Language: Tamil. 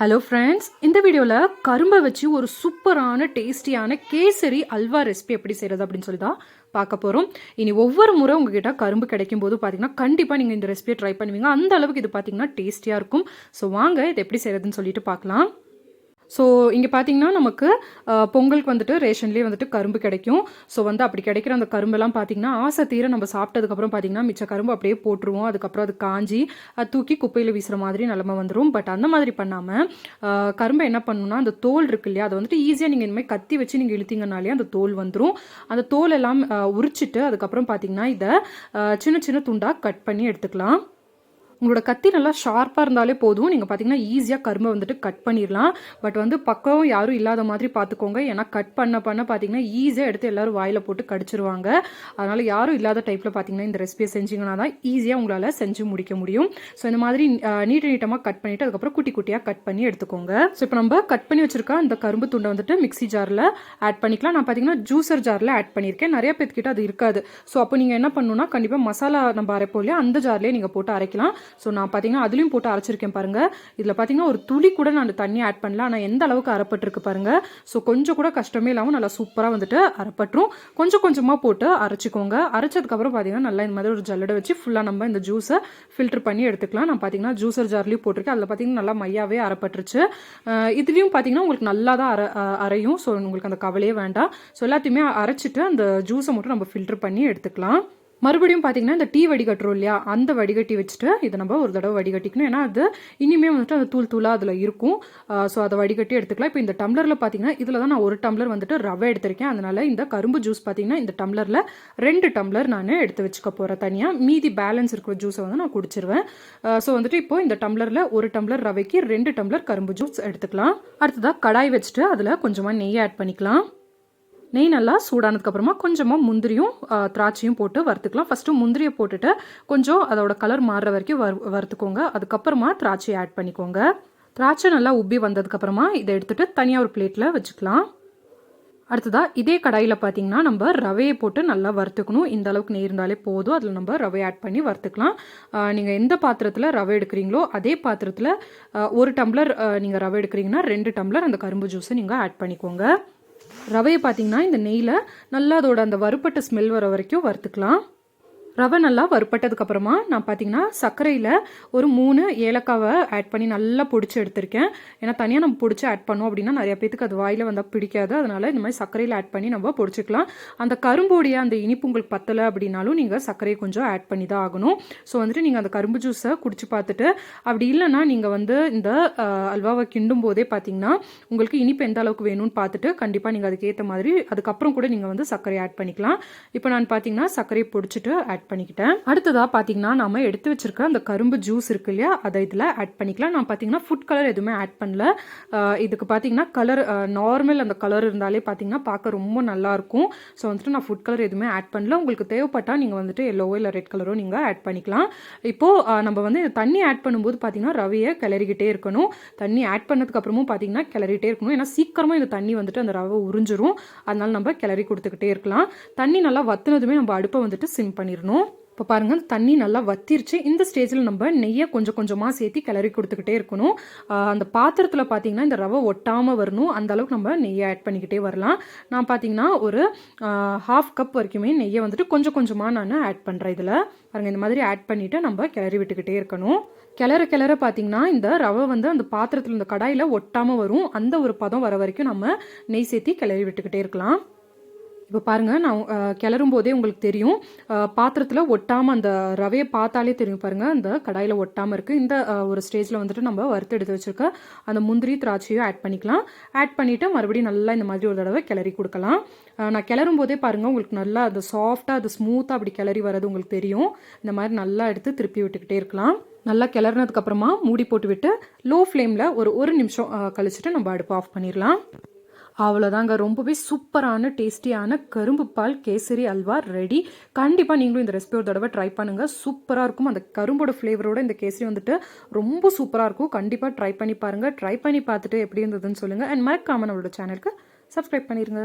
ஹலோ ஃப்ரெண்ட்ஸ் இந்த வீடியோவில் கரும்பை வச்சு ஒரு சூப்பரான டேஸ்டியான கேசரி அல்வா ரெசிபி எப்படி செய்கிறது அப்படின்னு சொல்லி தான் பார்க்க போகிறோம் இனி ஒவ்வொரு முறை உங்ககிட்ட கரும்பு கிடைக்கும் போது பார்த்தீங்கன்னா கண்டிப்பாக நீங்கள் இந்த ரெசிபியை ட்ரை பண்ணுவீங்க. அந்த அளவுக்கு இது பார்த்தீங்கன்னா டேஸ்டியாக இருக்கும். ஸோ வாங்க இது எப்படி செய்கிறதுன்னு சொல்லிட்டு பார்க்கலாம். ஸோ இங்கே பார்த்தீங்கன்னா நமக்கு பொங்கலுக்கு வந்துட்டு ரேஷன்லேயே வந்துட்டு கரும்பு கிடைக்கும். ஸோ வந்து அப்படி கிடைக்கிற அந்த கரும்பெல்லாம் பார்த்தீங்கன்னா ஆசை தீர நம்ம சாப்பிட்டதுக்கப்புறம் பார்த்தீங்கன்னா மிச்ச கரும்பு அப்படியே போட்டுருவோம். அதுக்கப்புறம் அது காஞ்சி அது தூக்கி குப்பையில் வீசுகிற மாதிரி நிலமை வந்துடும் பட் அந்த மாதிரி பண்ணாமல் கரும்பை என்ன பண்ணணும்னா அந்த தோல் இருக்கு இல்லையா அதை வந்துட்டு ஈஸியாக நீங்கள் இனிமேல் கத்தி வச்சு நீங்கள் இழுத்தீங்கனாலே அந்த தோல் வந்துடும் அந்த தோல் எல்லாம் உரிச்சிட்டு அதுக்கப்புறம் பார்த்தீங்கன்னா இதை சின்ன சின்ன துண்டாக கட் பண்ணி எடுத்துக்கலாம். உங்களோட கத்தி நல்லா ஷார்ப்பாக இருந்தாலே போதும். நீங்கள் பார்த்தீங்கன்னா ஈஸியாக கரும்பை வந்துட்டு கட் பண்ணிடலாம் பட் வந்து பக்கம் யாரும் இல்லாத மாதிரி பார்த்துக்கோங்க ஏன்னா கட் பண்ண பண்ண பார்த்தீங்கன்னா ஈஸியாக எடுத்து எல்லாரும் வாயில் போட்டு கடிச்சிருவாங்க. அதனால் யாரும் இல்லாத டைப்பில் பார்த்தீங்கன்னா இந்த ரெசிபியை செஞ்சீங்கன்னா தான் ஈஸியாக உங்களால் செஞ்சு முடிக்க முடியும். ஸோ இந்த மாதிரி நீட்ட நீட்டமாக கட் பண்ணிவிட்டு அதுக்கப்புறம் குட்டி குட்டியாக கட் பண்ணி எடுத்துக்கோங்க. ஸோ இப்போ நம்ம கட் பண்ணி வச்சிருக்க அந்த கரும்பு துண்டை வந்துட்டு மிக்ஸி ஜாரில் ஆட் பண்ணிக்கலாம். நான் பார்த்தீங்கன்னா ஜூசர் ஜாரில் ஆட் பண்ணியிருக்கேன் நிறைய பேர்த்துக்கிட்ட அது இருக்காது. ஸோ அப்போ நீங்கள் என்ன பண்ணணும்னா கண்டிப்பாக மசாலா நம்ம அரைப்போம் இல்லையா? அந்த ஜார்லேயே நீங்கள் போட்டு அரைக்கலாம். ஸோ நான் பார்த்தீங்கன்னா அதுலேயும் போட்டு அரைச்சிருக்கேன் பாருங்கள் இதில் பார்த்தீங்கன்னா ஒரு துளி கூட நான் தண்ணி ஆட் பண்ணல. ஆனால் எந்த அளவுக்கு அரைப்பட்டிருக்கு பாருங்கள் ஸோ கொஞ்சம் கூட கஷ்டமே இல்லாமல் நல்லா சூப்பராக வந்துட்டு அரைப்பட்டுரும். கொஞ்சம் கொஞ்சமாக போட்டு அரைச்சிக்கோங்க. அரைச்சதுக்கப்புறம் பார்த்தீங்கன்னா நல்லா இந்த மாதிரி ஒரு ஜல்லடை வச்சு ஃபுல்லாக நம்ம இந்த ஜூஸை ஃபில்டர் பண்ணி எடுத்துக்கலாம். நான் பார்த்தீங்கன்னா ஜூஸர் ஜார்லேயும் போட்டிருக்கேன். அதில் பார்த்தீங்கன்னா நல்லா மையாவே அரைப்பட்டுருச்சு. இதுலேயும் பார்த்தீங்கன்னா உங்களுக்கு நல்லா தான் அரை அரையும். ஸோ உங்களுக்கு அந்த கவலையே வேண்டாம். ஸோ எல்லாத்தையுமே அரைச்சிட்டு அந்த ஜூஸை மட்டும் நம்ம ஃபில்டர் பண்ணி எடுத்துக்கலாம். மறுபடியும் பார்த்தீங்கன்னா இந்த டீ வடிகட்டுறோம் இல்லையா அந்த வடிகட்டி வச்சுட்டு இதை நம்ம ஒரு தடவை வடிகட்டிக்கணும். ஏன்னா அது இனிமே வந்துட்டு அந்த தூள் தூளாக அதில் இருக்கும். ஸோ அதை வடிகட்டி எடுத்துக்கலாம். இப்போ இந்த டம்ளரில் பார்த்தீங்கன்னா இதில் தான் நான் ஒரு டம்ளர் வந்துட்டு ரவை எடுத்திருக்கேன். அதனால் இந்த கரும்பு ஜூஸ் பார்த்தீங்கன்னா இந்த டம்ளரில் ரெண்டு டம்ளர் நான் எடுத்து வச்சுக்க போகிறேன் தனியாக மீதி பேலன்ஸ் இருக்கிற ஜூஸை வந்து நான் குடிச்சிருவேன். ஸோ வந்துட்டு இப்போ இந்த டம்ளரில் ஒரு டம்ளர் ரவைக்கு ரெண்டு டம்ளர் கரும்பு ஜூஸ் எடுத்துக்கலாம். அடுத்ததாக கடாய் வச்சுட்டு அதில் கொஞ்சமாக நெய் ஆட் பண்ணிக்கலாம். நெய் நல்லா சூடானதுக்கப்புறமா கொஞ்சமாக முந்திரியும் திராட்சையும் போட்டு வறுத்துக்கலாம். ஃபஸ்ட்டு முந்திரியை போட்டுட்டு கொஞ்சம் அதோட கலர் மாறுற வரைக்கும் வறு வறுத்துக்கோங்க. அதுக்கப்புறமா திராட்சையை ஆட் பண்ணிக்கோங்க. திராட்சை நல்லா உப்பி வந்ததுக்கப்புறமா இதை எடுத்துகிட்டு தனியாக ஒரு பிளேட்டில் வச்சுக்கலாம். அடுத்ததாக இதே கடாயில் பார்த்தீங்கன்னா நம்ம ரவையை போட்டு நல்லா வறுத்துக்கணும். இந்த அளவுக்கு நெய் இருந்தாலே போதும். அதில் நம்ம ரவை ஆட் பண்ணி வறுத்துக்கலாம். நீங்கள் எந்த பாத்திரத்தில் ரவை எடுக்கிறீங்களோ அதே பாத்திரத்தில் ஒரு டம்ளர் நீங்கள் ரவை எடுக்கிறீங்கன்னா ரெண்டு டம்ளர் அந்த கரும்பு ஜூஸை நீங்கள் ஆட் பண்ணிக்கோங்க. ரவையை பார்த்தீங்கன்னா இந்த நெய்யில் நல்லா அதோட அந்த வறுப்பட்ட ஸ்மெல் வர வரைக்கும் வறுத்துக்கலாம். ரவை நல்லா வறுப்பட்டதுக்கு அப்புறமா நான் பார்த்தீங்கன்னா சர்க்கரையில் ஒரு மூணு ஏலக்காவை ஆட் பண்ணி நல்லா பிடிச்சி எடுத்திருக்கேன். ஏன்னா தனியாக நம்ம பிடிச்சி ஆட் பண்ணோம் அப்படின்னா நிறைய பேத்துக்கு அது வாயில் வந்தால் பிடிக்காது. அதனால இந்த மாதிரி சர்க்கரையில் ஆட் பண்ணி நம்ம பிடிச்சிக்கலாம். அந்த கரும்போடைய அந்த இனிப்பு உங்களுக்கு பத்தலை அப்படின்னாலும் நீங்கள் சர்க்கரையை கொஞ்சம் ஆட் பண்ணி தான் ஆகணும். ஸோ வந்துட்டு நீங்கள் அந்த கரும்பு ஜூஸை குடிச்சு பார்த்துட்டு அப்படி இல்லைன்னா நீங்கள் வந்து இந்த அல்வாவை கிண்டும் போதே பார்த்தீங்கன்னா உங்களுக்கு இனிப்பு எந்த அளவுக்கு வேணும்னு பார்த்துட்டு கண்டிப்பாக நீங்கள் அதுக்கேற்ற மாதிரி அதுக்கப்புறம் கூட நீங்கள் வந்து சர்க்கரை ஆட் பண்ணிக்கலாம். இப்போ நான் பார்த்தீங்கன்னா சர்க்கரையை பிடிச்சிட்டு ஆட் பண்ணிக்கிட்டேன். அடுத்ததாக பார்த்தீங்கன்னா நம்ம எடுத்து வச்சிருக்க அந்த கரும்பு ஜூஸ் இருக்கு இல்லையா அதை இதில் ஆட் பண்ணிக்கலாம். நான் பார்த்தீங்கன்னா ஃபுட் கலர் எதுவுமே ஆட் பண்ணல. இதுக்கு பார்த்தீங்கன்னா கலர் நார்மல் அந்த கலர் இருந்தாலே பார்த்தீங்கன்னா பார்க்க ரொம்ப நல்லாயிருக்கும் ஸோ வந்துட்டு நான் ஃபுட் கலர் எதுவுமே ஆட் பண்ணல. உங்களுக்கு தேவைப்பட்டால் நீங்கள் வந்துட்டு எல்லோவோ இல்லை ரெட் கலரோ நீங்கள் ஆட் பண்ணிக்கலாம். இப்போது நம்ம வந்து தண்ணி ஆட் பண்ணும்போது பார்த்தீங்கன்னா ரவையை கிளறிக்கிட்டே இருக்கணும். தண்ணி ஆட் பண்ணதுக்கப்புறமும் பார்த்தீங்கன்னா கிளறிட்டே இருக்கணும். ஏன்னா சீக்கிரமாக இந்த தண்ணி வந்துட்டு அந்த ரவை உறிஞ்சிரும். அதனால நம்ம கிளறி கொடுத்துக்கிட்டே இருக்கலாம். தண்ணி நல்லா வத்துனதுமே நம்ம அடுப்பை வந்துட்டு சிம் பண்ணிடணும். இப்போ பாருங்கள் தண்ணி நல்லா வத்திருச்சு. இந்த ஸ்டேஜில் நம்ம நெய்யை கொஞ்சம் கொஞ்சமாக சேர்த்து கிளறி கொடுத்துக்கிட்டே இருக்கணும். அந்த பாத்திரத்தில் பார்த்தீங்கன்னா இந்த ரவை ஒட்டாமல் வரணும். அந்த அளவுக்கு நம்ம நெய்யை ஆட் பண்ணிக்கிட்டே வரலாம். நான் பார்த்தீங்கன்னா ஒரு ஹாஃப் கப் வரைக்குமே நெய்யை வந்துட்டு கொஞ்சம் கொஞ்சமாக நான் ஆட் பண்ணுறேன் இதில். பாருங்கள் இந்த மாதிரி ஆட் பண்ணிவிட்டு நம்ம கிளறி விட்டுக்கிட்டே இருக்கணும். கிளற கிளற பார்த்தீங்கன்னா இந்த ரவை வந்து அந்த பாத்திரத்தில் இந்த கடாயில் ஒட்டாமல் வரும். அந்த ஒரு பதம் வர வரைக்கும் நம்ம நெய் சேர்த்தி கிளறி விட்டுக்கிட்டே இருக்கலாம். இப்போ பாருங்கள் நான் கிளறும் போதே உங்களுக்கு தெரியும். பாத்திரத்தில் ஒட்டாமல் அந்த ரவையை பார்த்தாலே தெரியும் பாருங்கள் அந்த கடாயில் ஒட்டாமல் இருக்குது இந்த ஒரு ஸ்டேஜில் வந்துட்டு நம்ம வறுத்து எடுத்து வச்சிருக்க அந்த முந்திரி திராட்சையும் ஆட் பண்ணிக்கலாம். ஆட் பண்ணிவிட்டு மறுபடியும் நல்லா இந்த மாதிரி ஒரு தடவை கிளறி கொடுக்கலாம். நான் கிளறும் போதே பாருங்கள் உங்களுக்கு நல்லா அது சாஃப்டாக அது ஸ்மூத்தாக அப்படி கிளறி வர்றது உங்களுக்கு தெரியும். இந்த மாதிரி நல்லா எடுத்து திருப்பி விட்டுக்கிட்டே இருக்கலாம். நல்லா கிளறினதுக்கப்புறமா மூடி போட்டுவிட்டு லோ ஃப்ளேமில் ஒரு ஒரு நிமிஷம் அஹ், கழிச்சிட்டு நம்ம அடுப்பு ஆஃப் பண்ணிடலாம். அவ்வளோதாங்க ரொம்பவே சூப்பரான டேஸ்டியான கரும்பு பால் கேசரி அல்வா ரெடி கண்டிப்பாக நீங்களும் இந்த ரெசிபி ஒரு தடவை ட்ரை பண்ணுங்கள் சூப்பராக இருக்கும். அந்த கரும்போட ஃப்ளேவரோட இந்த கேசரி வந்துட்டு ரொம்ப சூப்பராக இருக்கும். கண்டிப்பாக ட்ரை பண்ணி பாருங்கள் ட்ரை பண்ணி பார்த்துட்டு எப்படி இருந்ததுன்னு சொல்லுங்கள் அண்ட் மறக்காமல் நம்மளோட சேனலுக்கு சப்ஸ்கிரைப் பண்ணிடுங்க